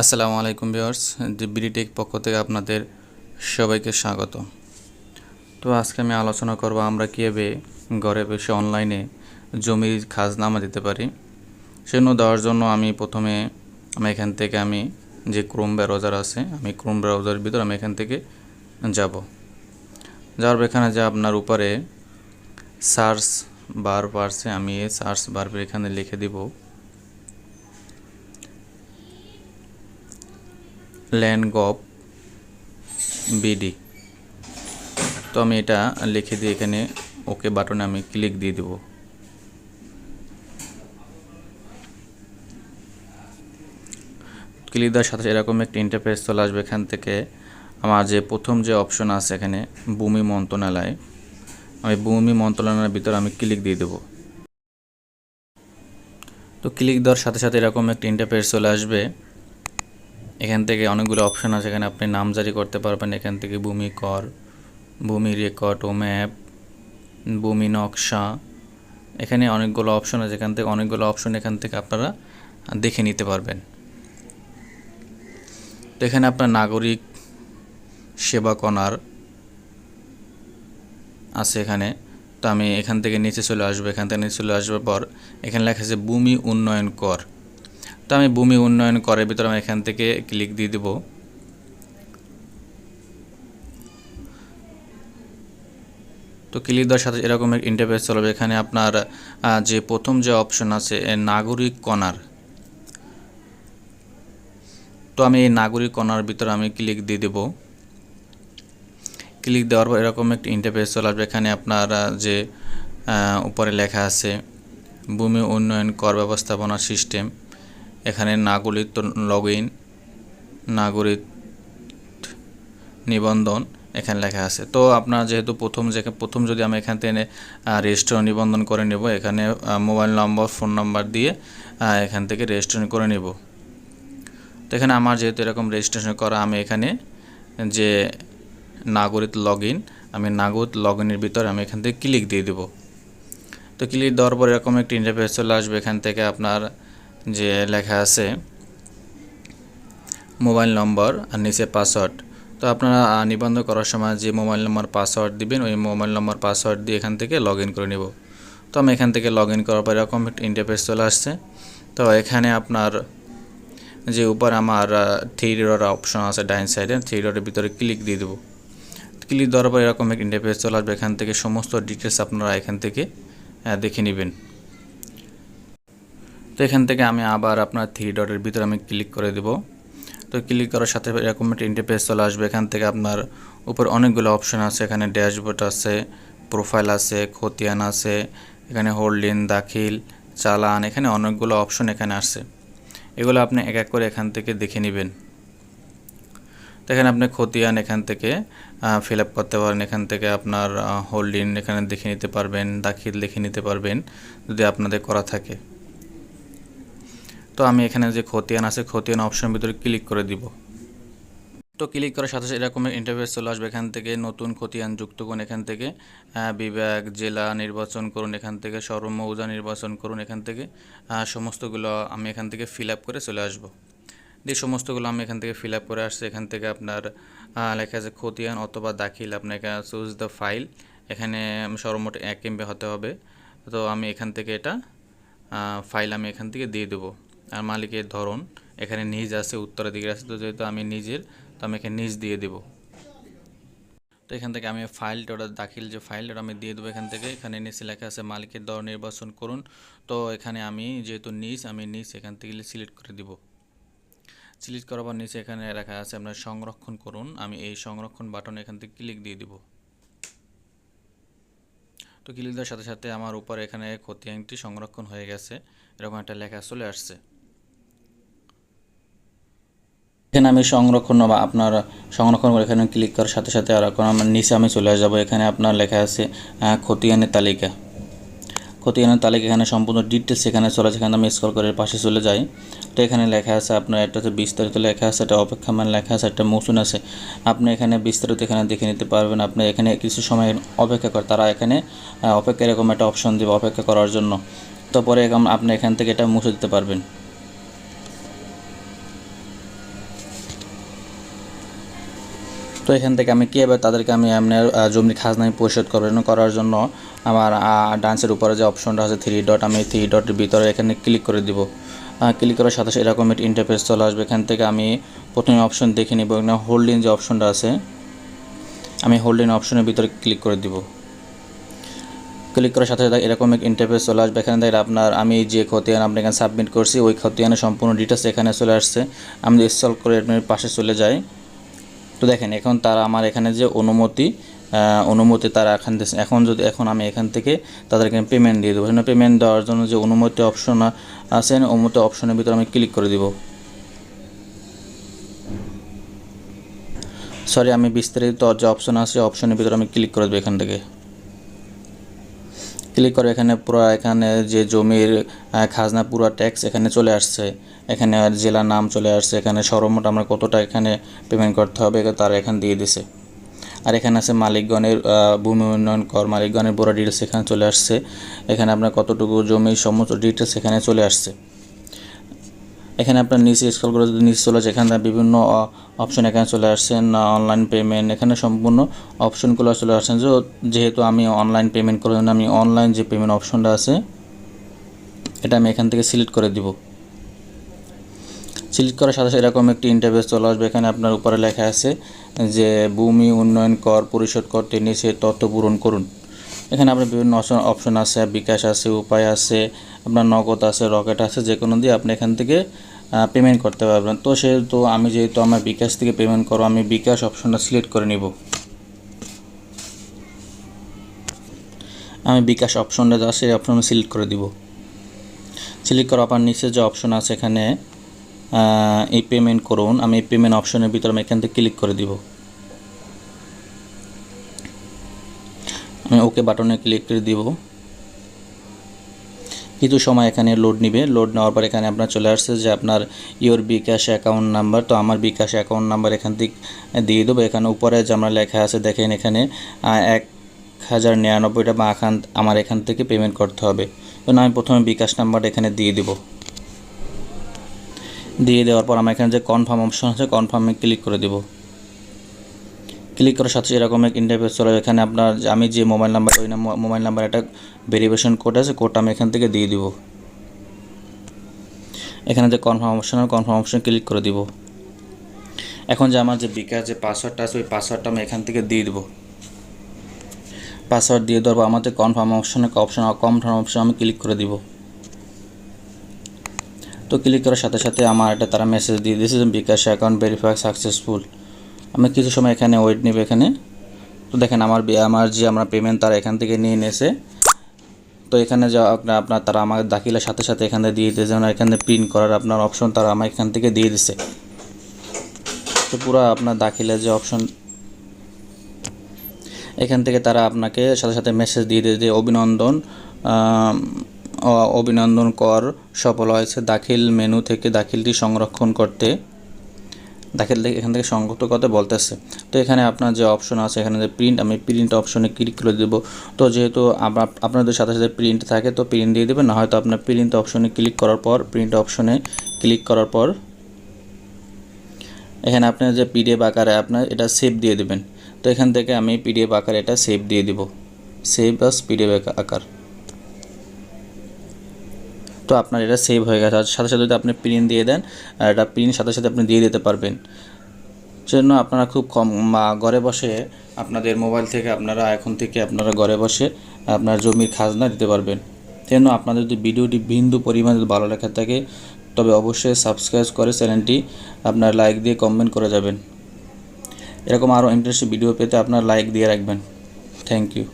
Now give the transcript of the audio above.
আসসালামু আলাইকুম ভিউয়ার্স বিডিটেক পক্ষ থেকে আপনাদের সবাইকে স্বাগত। তো আজকে আমি আলোচনা করব আমরা কীভাবে ঘরে বসে অনলাইনে জমির খাজনামা দিতে পারি। সেজন্য দেওয়ার জন্য আমি প্রথমে আমি এখান থেকে আমি যে ক্রোম ব্রাউজার আছে, আমি ক্রোম ব্রাউজারের ভিতর আমি এখান থেকে যাব। যাওয়ার এখানে যে আপনার উপরে সার্চ বার পারছে আমি সার্চ বার এখানে লিখে দিব। ল্যান্ডগপ বিডি তো আমি এটা লিখে দিয়ে এখানে ওকে বাটনে আমি ক্লিক দিয়ে দেব। ক্লিক দেওয়ার সাথে এরকম একটা ইন্টারফেস চলে আসবে এখান থেকে। আমার যে প্রথম যে অপশন আছে এখানে, ভূমি মন্ত্রণালয়। আমি ভূমি মন্ত্রণালয়ের ভিতরে আমি ক্লিক দিয়ে দেবো। তো ক্লিক দেওয়ার সাথে সাথে এরকম একটা ইন্টারফেস চলে আসবে। এখান থেকে অনেকগুলো অপশন আছে, এখানে আপনি নাম জারি করতে পারবেন। এখান থেকে ভূমি কর, ভূমি রেকর্ড ও ম্যাপ ভূমি নকশা। এখানে অনেকগুলো অপশন আছে, এখান থেকে অনেকগুলো অপশন এখান থেকে আপনারা দেখে নিতে পারবেন। তো এখানে আপনার নাগরিক সেবা কনার আছে এখানে। তো আমি এখান থেকে নিচে চলে আসব, এখান থেকে নিচে চলে আসবার পর এখানে লেখা আছে ভূমি উন্নয়ন কর। তো আমি ভূমি উন্নয়ন করের ভিতরে আমি এখান থেকে ক্লিক দিয়ে দেব। তো ক্লিক দেওয়ার সাথে এরকম এক ইন্টারফেস চলবে। এখানে আপনার যে প্রথম যে অপশন আছে নাগরিক কণার। তো আমি এই নাগরিক কণার ভিতরে আমি ক্লিক দিয়ে দেব। ক্লিক দেওয়ার পর এরকম একটি ইন্টারফেস চলে আসবে। এখানে আপনার যে উপরে লেখা আছে, ভূমি উন্নয়ন কর ব্যবস্থাপনা সিস্টেম এখানে নাগরিক লগ ইন নাগরিক নিবন্ধন এখানে লেখা আছে। তো আপনার যেহেতু প্রথম যে প্রথম যদি আমি এখান থেকে রেজিস্টার নিবন্ধন করে নেব, এখানে মোবাইল নম্বর ফোন নাম্বার দিয়ে এখান থেকে রেজিস্ট্রেশন করে নেব। তো এখানে আমার যেহেতু এরকম রেজিস্ট্রেশন করা, আমি এখানে যে নাগরিক লগ ইন আমি নাগরিক লগ ইনের ভিতরে আমি এখান থেকে ক্লিক দিয়ে দেব। তো ক্লিক দেওয়ার পর এরকম একটি ইন্টারফেস চলে আসবে, এখান থেকে আপনার যে লেখা আছে, মোবাইল নম্বর আর নিচে পাসওয়ার্ড। তো আপনারা নিবন্ধন করার সময় যে মোবাইল নম্বর পাসওয়ার্ড দিবেন, ওই মোবাইল নম্বর পাসওয়ার্ড দিয়ে এখান থেকে লগ করে নেব। তো আমি এখান থেকে লগ ইন করার পর এরকম ইন্টারফেস চলে আসছে। তো এখানে আপনার যে উপর আমার থ্রি ডট অপশন আছে ডাইন সাইডে থ্রি ডটের ভিতরে ক্লিক দিয়ে দেবো। ক্লিক দেওয়ার পর এরকম একটা ইন্টারফেস চলে আসবে। এখান থেকে সমস্ত ডিটেলস আপনারা এখান থেকে দেখে নেবেন। তো এখান থেকে আমি আবার আপনার থ্রি ডটের ভিতরে আমি ক্লিক করে দেব। তো ক্লিক করার সাথে এরকম একটা ইন্টারফেস চলে আসবে। এখান থেকে আপনার উপর অনেকগুলো অপশন আছে। এখানে ড্যাশবোর্ড আছে প্রোফাইল আছে, খতিয়ান আছে, এখানে হোল্ডিং দাখিল, চালান, এখানে অনেকগুলো অপশন এখানে আসছে। এগুলো আপনি এক এক করে এখান থেকে দেখে নেবেন। তো এখানে আপনি খতিয়ান এখান থেকে ফিল আপ করতে পারেন। এখান থেকে আপনার হোল্ডিং এখানে দেখে নিতে পারবেন, দাখিল দেখে নিতে পারবেন, যদি আপনাদের করা থাকে। তো আমি এখানে যে খতিয়ান আছে, খতিয়ান অপশন ভিতরে ক্লিক করে দিব। তো ক্লিক করার সাথে সাথে এরকম ইন্টারভিউ চলে আসবে এখান থেকে, নতুন খতিয়ান যুক্ত করুন এখান থেকে বিভাগ, জেলা নির্বাচন করুন এখান থেকে, সর্বমৌজা নির্বাচন করুন এখান থেকে সমস্তগুলো আমি এখান থেকে ফিল আপ করে চলে আসব। দিয়ে সমস্তগুলো আমি এখান থেকে ফিল আপ করে আসছি। এখান থেকে আপনার লেখা আছে খতিয়ান অথবা দাখিল। আপনাকে চুজ দ্য ফাইল এখানে সর্বমোট এক এমবি হতে হবে। তো আমি এখান থেকে এটা ফাইল আমি এখান থেকে দিয়ে দেবো। আর মালিকের ধরন এখানে নিজ আছে উত্তরাধিকার আছে, তো যেহেতু আমি নিজের, তো আমি এখানে নিজ দিয়ে দেব। তো এখান থেকে আমি ফাইলটা ওটা দাখিল যে ফাইল ওটা আমি দিয়ে দেবো এখান থেকে। এখানে নিচে লেখা আছে, মালিকের দর নির্বাচন করুন। তো এখানে আমি যেহেতু নিজ, আমি নিজ এখান থেকে সিলেক্ট করে দিব। সিলেক্ট করার পর নিচে এখানে লেখা আছে, আপনার সংরক্ষণ করুন। আমি এই সংরক্ষণ বাটন এখান থেকে ক্লিক দিয়ে দিব। তো ক্লিক দেওয়ার সাথে সাথে আমার উপরে এখানে ক্ষতি খতিয়ানটি সংরক্ষণ হয়ে গেছে। এরকম একটা লেখা চলে আসছে। এখানে আমি সংরক্ষণ বা আপনার সংরক্ষণ করে এখানে ক্লিক করার সাথে সাথে আর এখন আমার নিচে আমি চলে আসব এখানে আপনার লেখা আছে খতিয়ানের তালিকা। খতিয়ানের তালিকা এখানে সম্পূর্ণ ডিটেলস এখানে চলে আছে এখানে আমি স্কল করে পাশে চলে যাই। তো এখানে লেখা আছে আপনার একটা হচ্ছে বিস্তারিত লেখা আছে, একটা অপেক্ষা মান লেখা আছে, একটা মৌসুন আছে। আপনি এখানে বিস্তারিত এখানে দেখে নিতে পারবেন আপনি এখানে কিছু সময় অপেক্ষা করে তারা এখানে অপেক্ষা এরকম একটা অপশন দেবে অপেক্ষা করার জন্য। তো পরে আপনি এখান থেকে এটা মুছে দিতে পারবেন। তো এখান থেকে আমি কীভাবে তাদেরকে আমি আপনার জমির খাজনা আমি পরিশোধ করবেন করার জন্য আমার ডান্সের উপরে যে অপশনটা আছে থ্রি ডট আমি থ্রি ডটের ভিতরে এখানে ক্লিক করে দিব। ক্লিক করার সাথে সাথে এরকম একটি ইন্টারফেস চলে আসবে। এখান থেকে আমি প্রথমে অপশন দেখে নিব। এখানে হোল্ডিং যে অপশনটা আছে, আমি হোল্ডিং অপশনের ভিতরে ক্লিক করে দিব। ক্লিক করার সাথে সাথে এরকম এক ইন্টারফেস চলে আসবে। এখানে দেখেন আপনার, আমি যে খতিয়ান আপনি এখানে সাবমিট করছি, ওই খতিয়ানের সম্পূর্ণ ডিটেলস এখানে চলে আসছে। আমি ইনস্টল করে পাশে চলে যাই। তো দেখেন, এখন তারা আমার এখানে যে অনুমতি অনুমতি তারা এখান এখন যদি এখন আমি এখান থেকে তাদেরকে পেমেন্ট দিয়ে দেবো। পেমেন্ট দেওয়ার জন্য যে অনুমতি অপশন আছেন অনুমতি অপশনের ভিতরে আমি ক্লিক করে দিব। সরি আমি বিস্তারিত যে অপশন আছে অপশনের ভিতরে আমি ক্লিক করে দেবো এখান থেকে। ক্লিক করে, এখানে পুরো, এখানে যে জমির খাজনা, পুরো ট্যাক্স এখানে চলে আসছে। এখানে জেলার নাম চলে আসছে, এখানে সর্বমোট আমরা কতটা এখানে পেমেন্ট করতে হবে তারা এখানে দিয়ে দিছে। আর এখানে আছে মালিকগণের ভূমি উন্নয়ন কর, মালিকগণের পুরো ডিটেলস এখানে চলে আসছে। এখানে আপনার কতটুকু জমির সমস্ত ডিটেলস এখানে চলে আসছে। এখানে আপনার নিচে স্কল করে যদি নিচে চলে আসে এখানে বিভিন্ন অপশন এখানে চলে আসছেন অনলাইন পেমেন্ট এখানে সম্পূর্ণ অপশনগুলো চলে আসছেন। যেহেতু আমি অনলাইন পেমেন্ট করার জন্য আমি অনলাইন যে পেমেন্ট অপশনটা আছে, এটা আমি এখান থেকে সিলেক্ট করে দিব। সিলেক্ট করার সাথে সাথে এরকম একটি ইন্টারভেস চলে আসবে। এখানে আপনার উপরে লেখা আছে যে, ভূমি উন্নয়ন কর, পরিশোধ করতে নিচে তথ্য পূরণ করুন। এখানে আপনার বিভিন্ন অপশন আছে, বিকাশ আছে, উপায় আছে, আপনার নগদ আছে, রকেট আছে যে কোনো দিয়ে আপনি এখান থেকে পেমেন্ট করতে পারবেন। তো সেহেতু আমি যেহেতু আমার বিকাশ থেকে পেমেন্ট করো আমি বিকাশ অপশনটা সিলেক্ট করে নিব। আমি বিকাশ অপশনটা যা সেই অপশন সিলেক্ট করে দিব। সিলেক্ট করার পর নিচে যে অপশন আছে এখানে এই পেমেন্ট করুন, আমি এই পেমেন্ট অপশনের ভিতরে আমি এখান থেকে ক্লিক করে দিব। আমি ওকে বাটনে ক্লিক করে দিব। কিছু সময় এখানে লোড নিবে। লোড নেওয়ার পর এখানে আপনার চলে আসছে যে আপনার ইওর বিকাশ অ্যাকাউন্ট নাম্বার তো আমার বিকাশ অ্যাকাউন্ট নাম্বার এখান থেকে দিয়ে দেবো। এখানে উপরে যে আমরা লেখা আছে, দেখেন এখানে এক হাজার নিরানব্বইটা বা এখান আমার এখান থেকে পেমেন্ট করতে হবে। তো আমি প্রথমে বিকাশ নাম্বারটা এখানে দিয়ে দিব। দিয়ে দেওয়ার পর আমার এখানে যে কনফার্ম অপশন আছে কনফার্মে ক্লিক করে দেব। ক্লিক করার সাথে এরকম এক ইন্টারফেস চলে। এখানে আপনার আমি যে মোবাইল নাম্বার ওই মোবাইল নাম্বার একটা ভেরিফিকেশন কোড আছে কোডটা আমি এখান থেকে দিয়ে দিব। এখানে যে confirm option confirm option click করে দিব। এখন যে আমার যে বিকাশ যে পাসওয়ার্ডটা আছে, ওই পাসওয়ার্ডটা আমি এখান থেকে দিয়ে দেবো। পাসওয়ার্ড দিয়ে দেওয়ার পর আমাদের কনফার্ম অপশনে অপশন কনফার্ম অপশন আমি ক্লিক করে দিব। তো ক্লিক করার সাথে সাথে আমার একটা তারা মেসেজ দিয়ে দিয়েছে বিকাশ অ্যাকাউন্ট ভেরিফাই সাকসেসফুল আমি কিছু সময় এখানে ওয়েট নেবে এখানে। তো দেখেন আমার আমার যে আমরা পেমেন্ট তারা এখান থেকে নিয়ে নিয়েছে। তো এখানে যা আপনার আপনার তারা আমার দাখিলার সাথে সাথে এখানে দিয়ে দিয়েছে যেমন এখানে প্রিন্ট করার আপনার অপশন তারা আমার এখান থেকে দিয়ে দিছে। তো পুরো আপনার দাখিলের যে অপশন এখান থেকে তারা আপনাকে সাথে সাথে মেসেজ দিয়ে দেয় অভিনন্দন অভিনন্দন কর, সফল হয়েছে। দাখিল মেনু থেকে দাখিলটি সংরক্ষণ করতে। থেকে এখান থেকে সংযুক্ত করতে বলতেছে। তো এখানে আপনার যে অপশন আছে, এখানে যে প্রিন্ট আমি প্রিন্ট অপশনে ক্লিক করে দেবো। তো যেহেতু আপনাদের সাথে সাথে প্রিন্ট থাকে, তো প্রিন্ট দিয়ে দেবেন। না হয়তো আপনার প্রিন্ট অপশনে ক্লিক করার পর প্রিন্ট অপশনে ক্লিক করার পর, এখানে আপনার যে পিডিএফ আকারে আপনার এটা সেভ দিয়ে দেবেন। তো এখান থেকে আমি পিডিএফ আকারে এটা সেভ দিয়ে দিব। সেভ বাস পিডিএফ আকার। তো আপনার এটা সেভ হয়ে গেছে। আর সাথে সাথে যদি আপনি প্রিন্ট দিয়ে দেন, আর এটা প্রিন্ট সাথে সাথে আপনি দিয়ে দিতে পারবেন। সেজন্য আপনারা খুব কম ঘরে বসে আপনাদের মোবাইল থেকে আপনারা এখন থেকে আপনারা ঘরে বসে আপনার জমির খাজনা দিতে পারবেন। সেজন্য আপনাদের যদি ভিডিওটি বিন্দু পরিমাণে যদি ভালো লেখা থাকে, তবে অবশ্যই সাবস্ক্রাইব করে চ্যানেলটি আপনার লাইক দিয়ে কমেন্ট করে যাবেন। এরকম আরও ইন্টারেস্টিং ভিডিও পেতে আপনার লাইক দিয়ে রাখবেন। Thank you